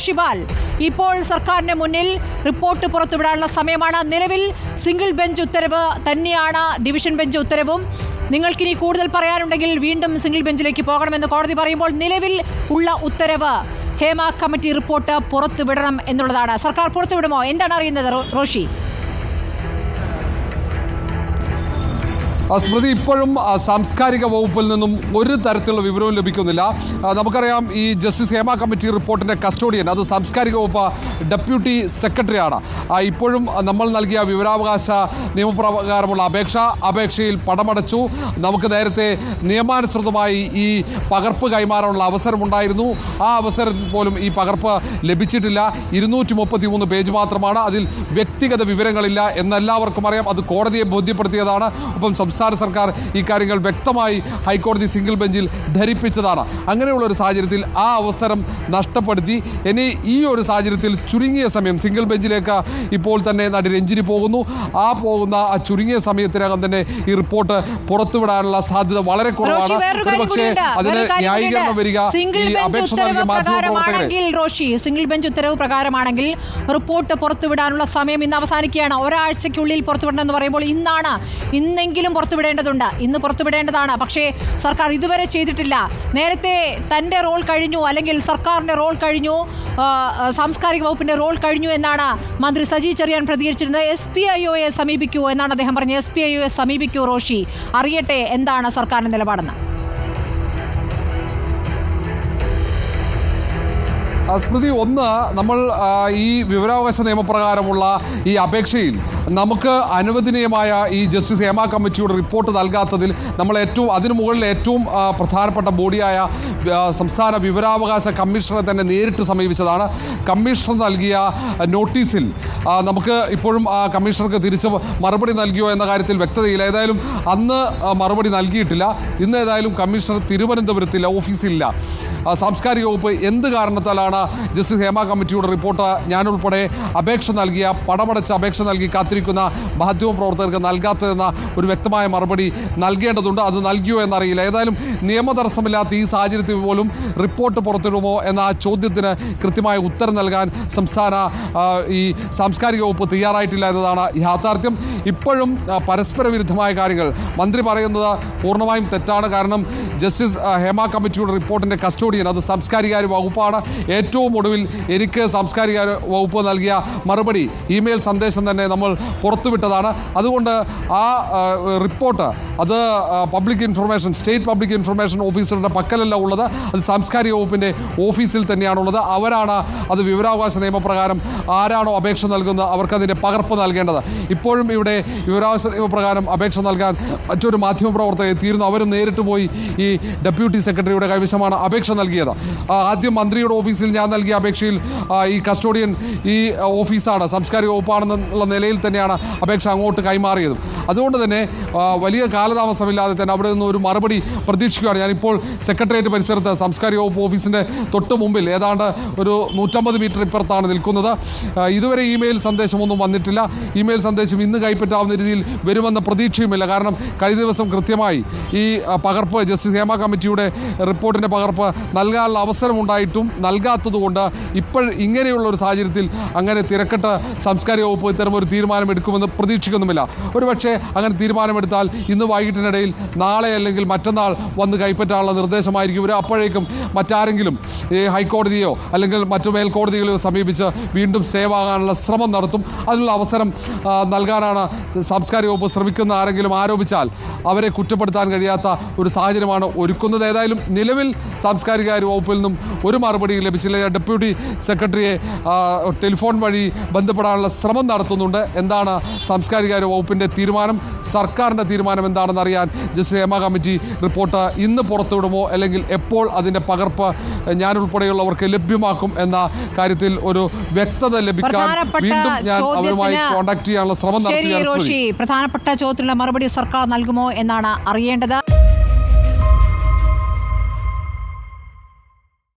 റോഷിബാൽ ഇപ്പോൾ സർക്കാരിന് മുന്നിൽ റിപ്പോർട്ട് പുറത്തുവിടാനുള്ള സമയമാണ്. നിലവിൽ സിംഗിൾ ബെഞ്ച് ഉത്തരവ് തന്നെയാണ്. ഡിവിഷൻ ബെഞ്ച് ഉത്തരവും. നിങ്ങൾക്കിനി കൂടുതൽ പറയാനുണ്ടെങ്കിൽ വീണ്ടും സിംഗിൾ ബെഞ്ചിലേക്ക് പോകണമെന്ന് കോടതി പറയുമ്പോൾ നിലവിൽ ഉള്ള ഉത്തരവ് ഹേമ കമ്മിറ്റി റിപ്പോർട്ട് പുറത്തുവിടണം എന്നുള്ളതാണ്. സർക്കാർ പുറത്തുവിടുമോ? എന്താണ് അറിയുന്നത് റോഷി? സ്മൃതി ഇപ്പോഴും സാംസ്കാരിക വകുപ്പിൽ നിന്നും ഒരു തരത്തിലുള്ള വിവരവും ലഭിക്കുന്നില്ല. നമുക്കറിയാം ഈ ജസ്റ്റിസ് ഹേമ കമ്മിറ്റി റിപ്പോർട്ടിന്റെ കസ്റ്റോഡിയൻ അത് സാംസ്കാരിക വകുപ്പ് ഡെപ്യൂട്ടി സെക്രട്ടറിയാണ്. ഇപ്പോഴും നമ്മൾ നൽകിയ വിവരാവകാശ നിയമപ്രകാരമുള്ള അപേക്ഷ അപേക്ഷയിൽ പടമടച്ചു. നമുക്ക് നേരത്തെ നിയമാനുസൃതമായി ഈ പകർപ്പ് കൈമാറാനുള്ള അവസരമുണ്ടായിരുന്നു. ആ അവസരത്തിൽ പോലും ഈ പകർപ്പ് ലഭിച്ചിട്ടില്ല. ഇരുന്നൂറ്റി മുപ്പത്തി മൂന്ന് പേജ് മാത്രമാണ്. അതിൽ വ്യക്തിഗത വിവരങ്ങളില്ല. എന്നെല്ലാവർക്കും അറിയാം. അത് കോടതിയെ ബോധ്യപ്പെടുത്തിയതാണ്. ഒപ്പം സംസ്ഥാന സർക്കാർ ഈ കാര്യങ്ങൾ വ്യക്തമായി ഹൈക്കോടതി സിംഗിൾ ബെഞ്ചിൽ ധരിപ്പിച്ചതാണ്. അങ്ങനെയുള്ള ഒരു സാഹചര്യത്തിൽ ആ അവസരം നഷ്ടപ്പെടുത്തി. ഇനി ഈ ഒരു സാഹചര്യത്തിൽ ചുരുങ്ങിയ സമയം സിംഗിൾ ബെഞ്ചിലേക്ക് ഇപ്പോൾ തന്നെ നടി രഞ്ജിനി പോകുന്നു. ആ പോകുന്ന ആ ചുരുങ്ങിയ സമയത്തിനകം തന്നെ ഈ റിപ്പോർട്ട് പുറത്തുവിടാനുള്ള സാധ്യത വളരെ കുറവാണ്. പക്ഷേ അതിന് ന്യായീകരണം വരിക സിംഗിൾ ബെഞ്ച് ഉത്തരവ് പ്രകാരമാണെങ്കിൽ റോഷി സിംഗിൾ ബെഞ്ച് ഉത്തരവ് പ്രകാരമാണെങ്കിൽ റിപ്പോർട്ട് പുറത്തുവിടാനുള്ള സമയം ഇന്ന് അവസാനിക്കുകയാണ്. ഒരാഴ്ചയ്ക്കുള്ളിൽ പുറത്തുവിടണം എന്ന് പറയുമ്പോൾ ഇന്നാണ്. ഇന്നെങ്കിലും പുറത്തുവിടേണ്ടതുണ്ട്. ഇന്ന് പുറത്തുവിടേണ്ടതാണ്. പക്ഷേ സർക്കാർ ഇതുവരെ ചെയ്തിട്ടില്ല. നേരത്തെ തന്റെ റോൾ കഴിഞ്ഞു അല്ലെങ്കിൽ സർക്കാരിന്റെ റോൾ കഴിഞ്ഞു സാംസ്കാരിക വകുപ്പിന്റെ റോൾ കഴിഞ്ഞു എന്നാണ് മന്ത്രി സജി ചെറിയാൻ പ്രതികരിച്ചിരുന്നത്. എസ് പി ഐ ഒയെ സമീപിക്കൂ എന്നാണ് അദ്ദേഹം പറഞ്ഞത്. എസ് പി ഐ ഒയെ സമീപിക്കൂ റോഷി. അറിയട്ടെ എന്താണ് സർക്കാരിന്റെ നിലപാടെന്ന്? സ്മൃതി ഒന്ന് നമ്മൾ ഈ വിവരാവകാശ നിയമപ്രകാരമുള്ള ഈ അപേക്ഷയിൽ നമുക്ക് അനുവദനീയമായ ഈ ജസ്റ്റിസ് ഹേമ കമ്മിറ്റിയുടെ റിപ്പോർട്ട് നൽകാത്തതിൽ നമ്മൾ ഏറ്റവും അതിനു മുകളിൽ ഏറ്റവും പ്രധാനപ്പെട്ട ബോഡിയായ സംസ്ഥാന വിവരാവകാശ കമ്മീഷണറെ തന്നെ നേരിട്ട് സമീപിച്ചതാണ്. കമ്മീഷണർ നൽകിയ നോട്ടീസിൽ നമുക്ക് ഇപ്പോഴും കമ്മീഷണർക്ക് തിരിച്ച് മറുപടി നൽകിയോ എന്ന കാര്യത്തിൽ വ്യക്തതയില്ല. ഏതായാലും അന്ന് മറുപടി നൽകിയിട്ടില്ല. ഇന്ന് ഏതായാലും കമ്മീഷണർ തിരുവനന്തപുരത്തില്ല ഓഫീസിലില്ല. ആ, സാംസ്കാരിക വകുപ്പ് എന്ത് കാരണത്താലാണ് ജസ്റ്റിസ് ഹേമ കമ്മിറ്റിയുടെ റിപ്പോർട്ട്? ഞാനുൾപ്പെടെ അപേക്ഷ നൽകിയ പടമടച്ച് അപേക്ഷ നൽകി കാത്തിരിക്കുന്ന മാധ്യമ പ്രവർത്തകർക്ക് നൽകാത്തതെന്ന ഒരു വ്യക്തമായ മറുപടി നൽകേണ്ടതുണ്ട്. അത് നൽകിയോ എന്നറിയില്ല. ഏതായാലും നിയമതടസ്സമില്ലാത്ത ഈ സാഹചര്യത്തിൽ പോലും റിപ്പോർട്ട് പുറത്തിടുമോ എന്ന ആ ചോദ്യത്തിന് കൃത്യമായ ഉത്തരം നൽകാൻ സംസ്ഥാന ഈ സാംസ്കാരിക വകുപ്പ് തയ്യാറായിട്ടില്ല എന്നതാണ് യാഥാർത്ഥ്യം. ഇപ്പോഴും പരസ്പര വിരുദ്ധമായ കാര്യങ്ങൾ. മന്ത്രി പറയുന്നത് പൂർണമായും തെറ്റാണ്. കാരണം ജസ്റ്റിസ് ഹേമ കമ്മിറ്റിയുടെ റിപ്പോർട്ടിന്റെ കസ്റ്റോഡിയൻ അത് സാംസ്കാരിക വകുപ്പാണ്. ഏറ്റവും ഒടുവിൽ എനിക്ക് സാംസ്കാരിക വകുപ്പ് നൽകിയ മറുപടി ഇമെയിൽ സന്ദേശം തന്നെ നമ്മൾ പുറത്തുവിട്ടതാണ്. അതുകൊണ്ട് ആ റിപ്പോർട്ട് അത് public information state public information ഓഫീസറുടെ പക്കലല്ല ഉള്ളത്. അത് സാംസ്കാരിക വകുപ്പിന്റെ ഓഫീസിൽ തന്നെയാണുള്ളത് അവരാണ് അത് വിവരാവകാശ നിയമപ്രകാരം ആരാണോ അപേക്ഷ നൽകുന്നത് അവർക്കതിന്റെ പകർപ്പ് നൽകേണ്ടത്. ഇപ്പോഴും ഇവിടെ വിവരാവകാശ നിയമപ്രകാരം അപേക്ഷ നൽകാൻ മറ്റൊരു മാധ്യമപ്രവർത്തകർ എത്തിയിരുന്നു. അവരും നേരിട്ട് പോയി ഈ ഡെപ്യൂട്ടി സെക്രട്ടറിയുടെ കൈവശമാണ് അപേക്ഷ നൽകിയത്. ആദ്യം മന്ത്രിയുടെ ഓഫീസിൽ ഞാൻ നൽകിയ അപേക്ഷയിൽ ഈ കസ്റ്റോഡിയൻ ഈ ഓഫീസാണ് സാംസ്കാരിക വകുപ്പാണെന്നുള്ള നിലയിൽ തന്നെയാണ് അപേക്ഷ അങ്ങോട്ട് കൈമാറിയത്. അതുകൊണ്ട് തന്നെ വലിയ കാലതാമസമില്ലാതെ തന്നെ അവിടെ നിന്ന് ഒരു മറുപടി പ്രതീക്ഷിക്കുകയാണ്. ഞാനിപ്പോൾ സെക്രട്ടേറിയറ്റ് പരിസരത്ത് സാംസ്കാരിക വകുപ്പ് ഓഫീസിന്റെ തൊട്ട് മുമ്പിൽ ഏതാണ്ട് ഒരു നൂറ്റമ്പത് മീറ്റർ ഇപ്പുറത്താണ് നിൽക്കുന്നത്. ഇതുവരെ ഇമെയിൽ സന്ദേശമൊന്നും വന്നിട്ടില്ല. ഇമെയിൽ സന്ദേശം ഇന്ന് കൈപ്പറ്റാവുന്ന രീതിയിൽ വരുമെന്ന പ്രതീക്ഷയുമില്ല. കാരണം കഴിഞ്ഞ ദിവസം കൃത്യമായി ഈ പകർപ്പ് ജസ്റ്റിസ് ഹേമ കമ്മിറ്റിയുടെ റിപ്പോർട്ടിന്റെ പകർപ്പ് നൽകാനുള്ള അവസരമുണ്ടായിട്ടും നൽകാത്തതുകൊണ്ട് ഇപ്പോൾ ഇങ്ങനെയുള്ള ഒരു സാഹചര്യത്തിൽ അങ്ങനെ തിരക്കിട്ട് സാംസ്കാരിക വകുപ്പ് ഇത്തരം ഒരു തീരുമാനമെടുക്കുമെന്ന് പ്രതീക്ഷിക്കുന്നുമില്ല. ഒരുപക്ഷെ അങ്ങനെ തീരുമാനമെടുത്താൽ ഇന്ന് വൈകിട്ടിനിടയിൽ നാളെ അല്ലെങ്കിൽ മറ്റന്നാൾ വന്ന് കൈപ്പറ്റാനുള്ള നിർദ്ദേശമായിരിക്കും ഇവർ അപ്പോഴേക്കും മറ്റാരെങ്കിലും ഈ ഹൈക്കോടതിയോ അല്ലെങ്കിൽ മറ്റു മേൽക്കോടതികളെയോ സമീപിച്ച് വീണ്ടും സ്റ്റേ വാങ്ങാനുള്ള ശ്രമം നടത്തും. അതിനുള്ള അവസരം നൽകാനാണ് സാംസ്കാരിക വകുപ്പ് ശ്രമിക്കുന്ന ആരെങ്കിലും ആരോപിച്ചാൽ അവരെ കുറ്റപ്പെടുത്താൻ കഴിയാത്ത ഒരു സാഹചര്യമാണ് ഒരുക്കുന്നത്. ഏതായാലും നിലവിൽ സാംസ്കാരിക കാര്യ വകുപ്പിൽ നിന്നും ഒരു മറുപടിയും ലഭിച്ചില്ല. ഡെപ്യൂട്ടി സെക്രട്ടറിയെ ടെലിഫോൺ വഴി ബന്ധപ്പെടാനുള്ള ശ്രമം നടത്തുന്നുണ്ട്. എന്താണ് സാംസ്കാരിക വകുപ്പിന്റെ തീരുമാനം? സർക്കാരിന്റെ തീരുമാനം എന്താണെന്ന് അറിയാൻ ജസ്റ്റിസ് ഹേമ കമ്മിറ്റി റിപ്പോർട്ട് ഇന്ന് പുറത്തുവിടുമോ? അല്ലെങ്കിൽ എപ്പോൾ അതിന്റെ പകർപ്പ് ഞാനുൾപ്പെടെയുള്ളവർക്ക് ലഭ്യമാക്കും എന്ന കാര്യത്തിൽ ഒരു വ്യക്തത ലഭിക്കാൻ വീണ്ടും ഞാൻ അവരുമായി കോൺടാക്ട് ചെയ്യാനുള്ള ശ്രമം നടത്തി പ്രധാനപ്പെട്ട ചോദ്യത്തിനുള്ള മറുപടി സർക്കാർ നൽകുമോ എന്നാണ് അറിയേണ്ടത്.